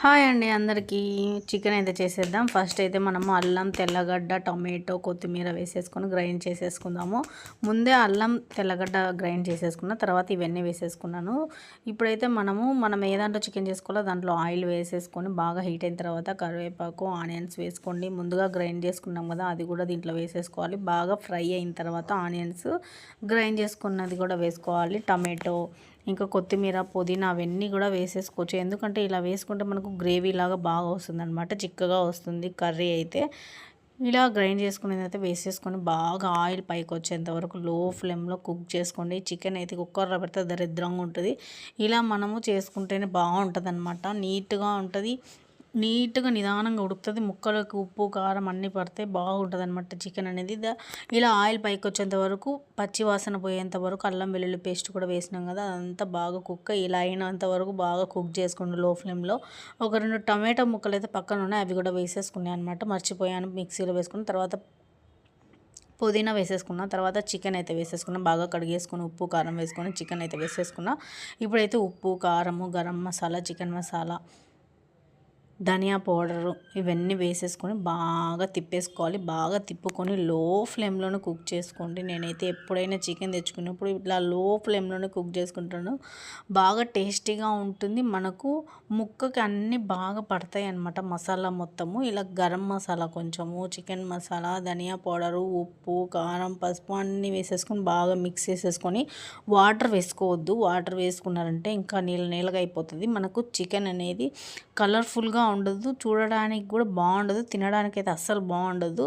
Hi అండి అందరికీ. Chicken అయితే చేసేద్దాం. ఫస్ట్ అయితే మనము అల్లం తెల్లగడ్డ టొమాటో కొత్తిమీర వేసేసుకొని గ్రైండ్ చేసేసుకుందాము. ముందే అల్లం తెల్లగడ్డ గ్రైండ్ చేసేసుకున్న తర్వాత ఇవన్నీ వేసేసుకున్నాను. ఇప్పుడైతే మనము మనం ఏ దాంట్లో చికెన్ చేసుకోవాలో దాంట్లో ఆయిల్ వేసేసుకొని బాగా హీట్ అయిన తర్వాత కరివేపాకు ఆనియన్స్ వేసుకోండి. ముందుగా గ్రైండ్ చేసుకున్నాం కదా అది కూడా దీంట్లో వేసేసుకోవాలి. బాగా ఫ్రై అయిన తర్వాత ఆనియన్స్ గ్రైండ్ చేసుకున్నది కూడా వేసుకోవాలి. టమాటో ఇంకా కొత్తిమీర పుదీనా అవన్నీ కూడా వేసేసుకోవచ్చు. ఎందుకంటే ఇలా వేసుకుంటే మనకు గ్రేవీ లాగా బాగా వస్తుంది అనమాట చిక్కగా వస్తుంది కర్రీ అయితే. ఇలా గ్రైండ్ చేసుకునేది అయితే వేసేసుకొని బాగా ఆయిల్ పైకి వచ్చేంత వరకు లో ఫ్లేమ్లో కుక్ చేసుకోండి. చికెన్ అయితే కుక్కర్లో పెడితే దరిద్రంగా ఉంటుంది. ఇలా మనము చేసుకుంటేనే బాగుంటుంది అనమాట నీట్గా ఉంటుంది. నీట్గా నిదానంగా ఉడుకుతుంది. ముక్కలకు ఉప్పు కారం అన్నీ పడితే బాగుంటుంది అనమాట చికెన్ అనేది. ఇలా ఆయిల్ పైకి వచ్చేంత వరకు పచ్చి వాసన పోయేంత వరకు అల్లం వెల్లుల్లి పేస్ట్ కూడా వేసినాం కదా అదంతా బాగా కుక్క ఇలా అయినంత వరకు బాగా కుక్ చేసుకోండి లో ఫ్లేమ్లో. ఒక రెండు టమాటో ముక్కలు అయితే పక్కన ఉన్నాయి అవి కూడా వేసేసుకున్నాయి అనమాట మర్చిపోయాను మిక్సీలో వేసుకున్న తర్వాత పుదీనా వేసేసుకున్న తర్వాత చికెన్ అయితే వేసేసుకున్నా బాగా కడిగేసుకుని ఉప్పు కారం వేసుకొని చికెన్ అయితే వేసేసుకున్నా. ఇప్పుడైతే ఉప్పు కారము గరం మసాలా చికెన్ మసాలా ధనియా పౌడరు ఇవన్నీ వేసేసుకొని బాగా తిప్పేసుకోవాలి. బాగా తిప్పుకొని లో ఫ్లేమ్లోనే కుక్ చేసుకోండి. నేనైతే ఎప్పుడైనా చికెన్ తెచ్చుకున్నప్పుడు ఇట్లా లో ఫ్లేమ్లోనే కుక్ చేసుకుంటాను. బాగా టేస్టీగా ఉంటుంది. మనకు ముక్కకి అన్నీ బాగా పడతాయి అన్నమాట మసాలా మొత్తము. ఇలా గరం మసాలా కొంచెము చికెన్ మసాలా ధనియా పౌడరు ఉప్పు కారం పసుపు అన్నీ వేసేసుకొని బాగా మిక్స్ చేసేసుకొని వాటర్ వేసుకోవద్దు. వాటర్ వేసుకున్నారంటే ఇంకా నీళ్ళ నీళ్ళగా అయిపోతుంది. మనకు చికెన్ అనేది కలర్ఫుల్గా ఉండదు. చూడడానికి కూడా బాగుండదు. తినడానికి అయితే అస్సలు బాగుండదు.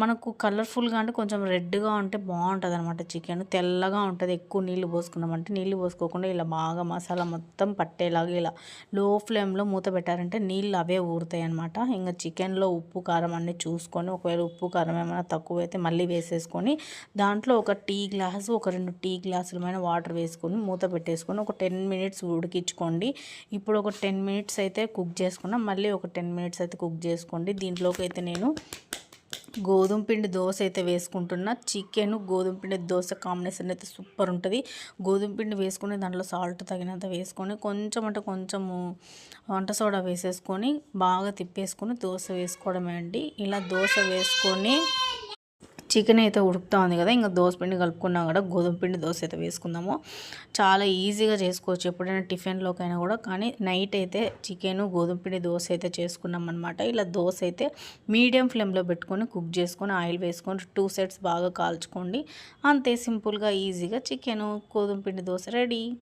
మనకు కలర్ఫుల్గా అంటే కొంచెం రెడ్గా ఉంటే బాగుంటుంది అనమాట చికెన్. తెల్లగా ఉంటుంది. ఎక్కువ నీళ్ళు పోసుకున్నామంటే నీళ్ళు పోసుకోకుండా ఇలా బాగా మసాలా మొత్తం పట్టేలాగా ఇలా లో ఫ్లేమ్లో మూత పెట్టారంటే నీళ్ళు అవే ఊరుతాయి అనమాట ఇంకా చికెన్లో ఉప్పు కారం అన్నీ చూసుకొని ఒకవేళ ఉప్పు కారం ఏమైనా తక్కువ అయితే మళ్ళీ వేసేసుకొని దాంట్లో ఒక టీ గ్లాసు ఒక రెండు టీ గ్లాసులమైన వాటర్ వేసుకొని మూత పెట్టేసుకొని ఒక టెన్ మినిట్స్ ఉడికించుకోండి. ఇప్పుడు ఒక టెన్ మినిట్స్ అయితే కుక్ చేసుకున్న మళ్ళీ ఒక టెన్ మినిట్స్ అయితే కుక్ చేసుకోండి. దీంట్లోకి అయితే నేను గోధుమ పిండి దోశ అయితే వేసుకుంటున్నా. చికెన్ గోధుమ పిండి దోశ కాంబినేషన్ అయితే సూపర్ ఉంటుంది. గోధుమ పిండి వేసుకుని దాంట్లో సాల్ట్ తగినంత వేసుకొని కొంచెం అంటే కొంచెము వంట సోడా వేసేసుకొని బాగా తిప్పేసుకొని దోశ వేసుకోవడమే అండి. ఇలా దోశ వేసుకొని చికెన్ అయితే ఉడుకుతా ఉంది కదా ఇంకా దోశ పిండి కలుపుకున్నాం కూడా గోధుమ పిండి దోశ అయితే వేసుకుందాము. చాలా ఈజీగా చేసుకోవచ్చు ఎప్పుడైనా టిఫిన్లోకైనా కూడా కానీ నైట్ అయితే చికెన్ గోధుమ పిండి దోశ అయితే చేసుకున్నాం అనమాట ఇలా దోశ అయితే మీడియం ఫ్లేమ్లో పెట్టుకొని కుక్ చేసుకొని ఆయిల్ వేసుకొని టూ సెట్స్ బాగా కాల్చుకోండి. అంతే సింపుల్గా ఈజీగా చికెన్ గోధుమ పిండి దోశ రెడీ.